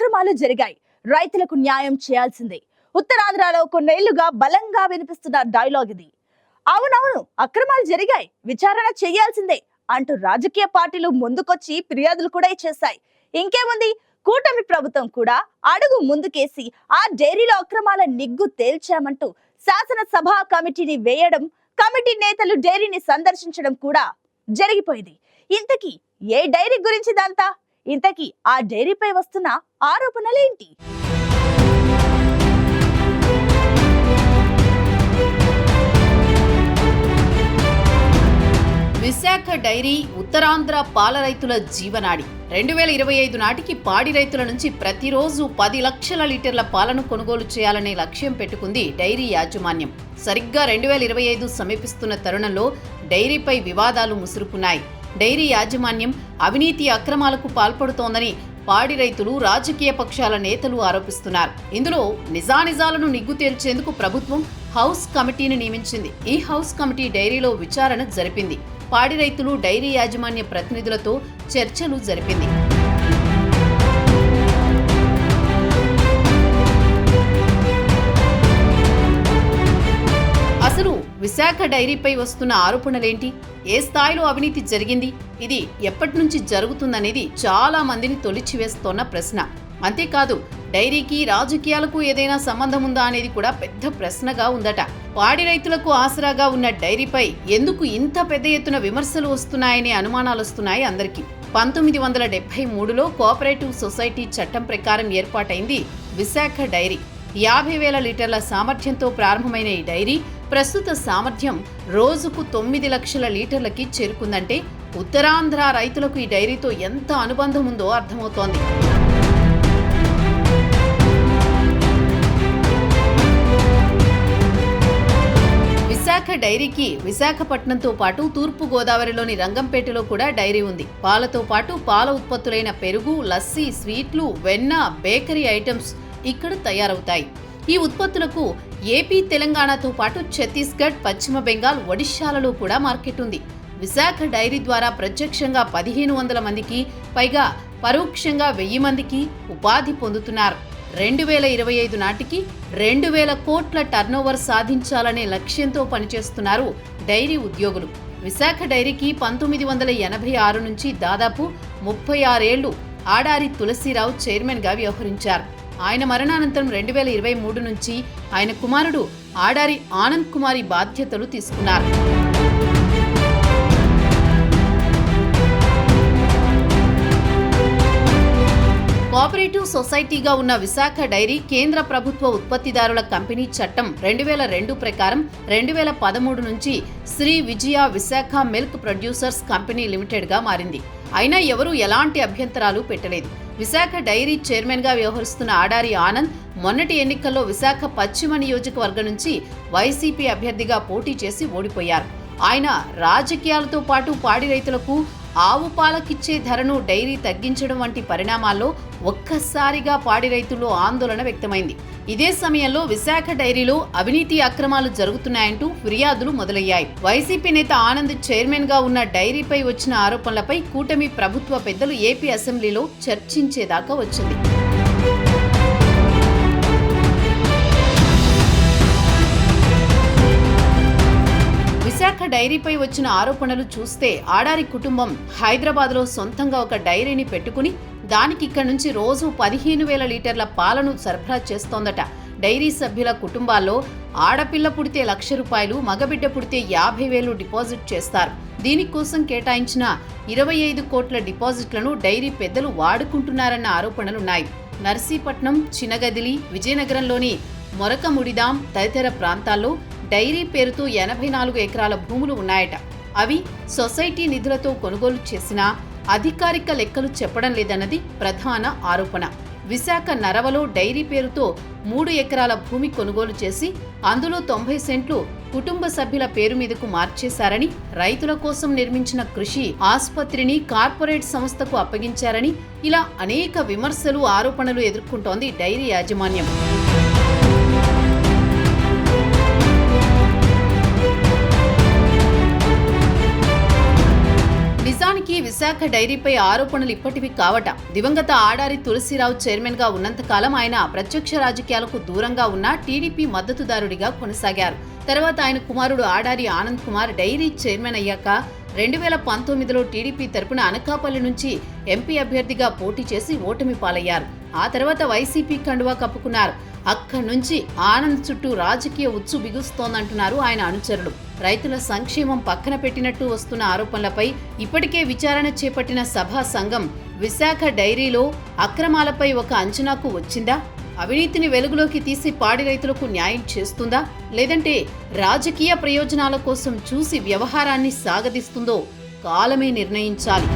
అక్రమాలు జరిగాయి. రైతులకు న్యాయం చేయాల్సిందే. ఉత్తరాంధ్రలో కొన్నేళ్ళుగా బలంగా వినిపిస్తున్న డైలాగ్ ఇది. అవునవును అక్రమాలు జరిగాయి. విచారణ చేయాల్సిందే అంటూ రాజకీయ పార్టీలు ముందుకొచ్చి ఫిర్యాదులు కూడా చేశాయి ఇంకేముంది? కూటమి ప్రభుత్వం కూడా అడుగు ముందుకేసి ఆ డైరీలో అక్రమాల నిగ్గు తేల్చామంటూ శాసనసభ కమిటీని వేయడం కమిటీ నేతలు డైరీని సందర్శించడం కూడా జరిగిపోయింది. ఇంతకీ ఏ డైరీ గురించిదంతా ఇంతకీ ఆ డైరీపై వస్తున్న ఆరోపణలేంటి? విశాఖ డైరీ ఉత్తరాంధ్ర పాల రైతుల జీవనాడి. రెండు వేల ఇరవై ఐదు నాటికి పాడి రైతుల నుంచి ప్రతిరోజు పది లక్షల లీటర్ల పాలను కొనుగోలు చేయాలనే లక్ష్యం పెట్టుకుంది డైరీ యాజమాన్యం. సరిగ్గా రెండు వేల ఇరవై ఐదు సమీపిస్తున్న తరుణంలో డైరీపై వివాదాలు ముసురుకున్నాయి. డైరీ యాజమాన్యం అవినీతి అక్రమాలకు పాల్పడుతోందని పాడి రైతులు రాజకీయ పక్షాల నేతలు ఆరోపిస్తున్నారు. ఇందులో నిజానిజాలను నిగ్గు తేల్చేందుకు ప్రభుత్వం హౌస్ కమిటీని నియమించింది. ఈ హౌస్ కమిటీ డైరీలో విచారణ జరిపింది. పాడి రైతులు డైరీ యాజమాన్య ప్రతినిధులతో చర్చలు జరిపింది. విశాఖ డైరీపై వస్తున్న ఆరోపణలేంటి? ఏ స్థాయిలో అవినీతి జరిగింది? ఇది ఎప్పటి నుంచి జరుగుతుందనేది చాలా మందిని తొలిచివేస్తోన్న ప్రశ్న. అంతేకాదు డైరీకి రాజకీయాలకు ఏదైనా సంబంధం ఉందా అనేది కూడా పెద్ద ప్రశ్నగా ఉందట. పాడి రైతులకు ఆసరాగా ఉన్న డైరీపై ఎందుకు ఇంత పెద్ద ఎత్తున విమర్శలు వస్తున్నాయనే అనుమానాలు వస్తున్నాయి అందరికీ. పంతొమ్మిది వందల డెబ్బై మూడులో కోఆపరేటివ్ సొసైటీ చట్టం ప్రకారం ఏర్పాటైంది విశాఖ డైరీ. యాభై వేల లీటర్ల సామర్థ్యంతో ప్రారంభమైన ఈ డైరీ ప్రస్తుత సామర్థ్యం రోజుకు తొమ్మిది లక్షల లీటర్లకి చేరుకుందంటే ఉత్తరాంధ్ర రైతులకు ఈ డైరీతో ఎంత అనుబంధం ఉందో అర్థమవుతోంది. విశాఖ డైరీకి విశాఖపట్నంతో పాటు తూర్పు గోదావరిలోని రంగంపేటలో కూడా డైరీ ఉంది. పాలతో పాటు పాల ఉత్పత్తులైన పెరుగు లస్సీ స్వీట్లు వెన్న బేకరీ ఐటమ్స్ ఇక్కడ తయారవుతాయి. ఈ ఉత్పత్తులకు ఏపీ తెలంగాణతో పాటు ఛత్తీస్గఢ్ పశ్చిమ బెంగాల్ ఒడిశాలలో కూడా మార్కెట్ ఉంది. విశాఖ డైరీ ద్వారా ప్రత్యక్షంగా పదిహేను వందల మందికి పైగా పరోక్షంగా వెయ్యి మందికి ఉపాధి పొందుతున్నారు. రెండు వేల ఇరవై ఐదు నాటికి రెండు వేల కోట్ల టర్నోవర్ సాధించాలనే లక్ష్యంతో పనిచేస్తున్నారు డైరీ ఉద్యోగులు. విశాఖ డైరీకి పంతొమ్మిది వందల ఎనభై ఆరు నుంచి దాదాపు ముప్పై ఆరేళ్ళు ఆడారి తులసిరావు చైర్మన్గా వ్యవహరించారు. ఆయన మరణానంతరం రెండు వేల ఇరవై మూడు నుంచి ఆయన కుమారుడు ఆడారి ఆనంద్ కుమారి బాధ్యతలు తీసుకున్నారు. కోఆపరేటివ్ సొసైటీగా ఉన్న విశాఖ డైరీ కేంద్ర ప్రభుత్వ ఉత్పత్తిదారుల కంపెనీ చట్టం రెండు వేల రెండు ప్రకారం రెండు వేల పదమూడు నుంచి Shri Vijaya Visakha milk producers company లిమిటెడ్గా మారింది. అయినా ఎవరూ ఎలాంటి అభ్యంతరాలు పెట్టలేదు. విశాఖ డైరీ చైర్మన్గా వ్యవహరిస్తున్న ఆడారి ఆనంద్ మొన్నటి ఎన్నికల్లో విశాఖ పశ్చిమ నియోజకవర్గం నుంచి వైసీపీ అభ్యర్థిగా పోటీ చేసి ఓడిపోయారు. ఆయన రాజకీయాలతో పాటు పాడి రైతులకు ఆవు పాలకిచ్చే ధరను డైరీ తగ్గించడం వంటి పరిణామాల్లో ఒక్కసారిగా పాడి రైతుల్లో ఆందోళన వ్యక్తమైంది. ఇదే సమయంలో విశాఖ డైరీలో అవినీతి అక్రమాలు జరుగుతున్నాయంటూ ఫిర్యాదులు మొదలయ్యాయి. వైసీపీ నేత ఆనంద్ చైర్మన్గా ఉన్న డైరీపై వచ్చిన ఆరోపణలపై కూటమి ప్రభుత్వ పెద్దలు ఏపీ అసెంబ్లీలో చర్చించేదాకా వచ్చింది. విశాఖ డైరీపై వచ్చిన ఆరోపణలు చూస్తే ఆడారి కుటుంబం హైదరాబాద్లో సొంతంగా ఒక డైరీని పెట్టుకుని దానికి ఇక్కడి నుంచి రోజు పదిహేను వేల లీటర్ల పాలను సరఫరా చేస్తోందట. డైరీ సభ్యుల కుటుంబాల్లో ఆడపిల్ల పుడితే లక్ష రూపాయలు మగబిడ్డ పుడితే యాభై వేలు డిపాజిట్ చేస్తారు. దీనికోసం కేటాయించిన ఇరవై ఐదు కోట్ల డిపాజిట్లను డైరీ పెద్దలు వాడుకుంటున్నారన్న ఆరోపణలున్నాయి. నర్సీపట్నం చినగదిలి విజయనగరంలోని మొరకముడిదాం తదితర ప్రాంతాల్లో డైరీ పేరుతో ఎనభై నాలుగు ఎకరాల భూములు ఉన్నాయట. అవి సొసైటీ నిధులతో కొనుగోలు చేసినా అధికారిక లెక్కలు చెప్పడం లేదన్నది ప్రధాన ఆరోపణ. విశాఖ నరవలో డైరీ పేరుతో మూడు ఎకరాల భూమి కొనుగోలు చేసి అందులో తొంభై సెంట్లు కుటుంబ సభ్యుల పేరు మీదకు మార్చేశారని రైతుల కోసం నిర్మించిన కృషి ఆసుపత్రిని కార్పొరేట్ సంస్థకు అప్పగించారని ఇలా అనేక విమర్శలు ఆరోపణలు ఎదుర్కొంటోంది డైరీ యాజమాన్యం. విశాఖ డైరీపై ఆరోపణలు ఇప్పటివి కావట. దివంగత ఆడారి తులసిరావు చైర్మన్గా ఉన్నంతకాలం ఆయన ప్రత్యక్ష రాజకీయాలకు దూరంగా ఉన్న టీడీపీ మద్దతుదారుడిగా కొనసాగారు. తర్వాత ఆయన కుమారుడు ఆడారి ఆనంద్ కుమార్ డైరీ చైర్మన్ అయ్యాక రెండు వేల పంతొమ్మిదిలో టీడీపీ తరపున అనకాపల్లి నుంచి ఎంపీ అభ్యర్థిగా పోటీ చేసి ఓటమి పాలయ్యారు. ఆ తర్వాత వైసీపీ కండువా కప్పుకున్నారు. అక్కడి నుంచి ఆనంద్ చుట్టూ రాజకీయ ఉచ్చు బిగుస్తోందంటున్నారు ఆయన అనుచరులు. రైతుల సంక్షేమం పక్కన పెట్టినట్టు వస్తున్న ఆరోపణలపై ఇప్పటికే విచారణ చేపట్టిన సభా సంఘం విశాఖ డైరీలో అక్రమాలపై ఒక అంచనాకు వచ్చిందా? అవినీతిని వెలుగులోకి తీసి పాడి రైతులకు న్యాయం చేస్తుందా? లేదంటే రాజకీయ ప్రయోజనాల కోసం చూసి వ్యవహారాన్ని సాగదీస్తుందో కాలమే నిర్ణయించాలి.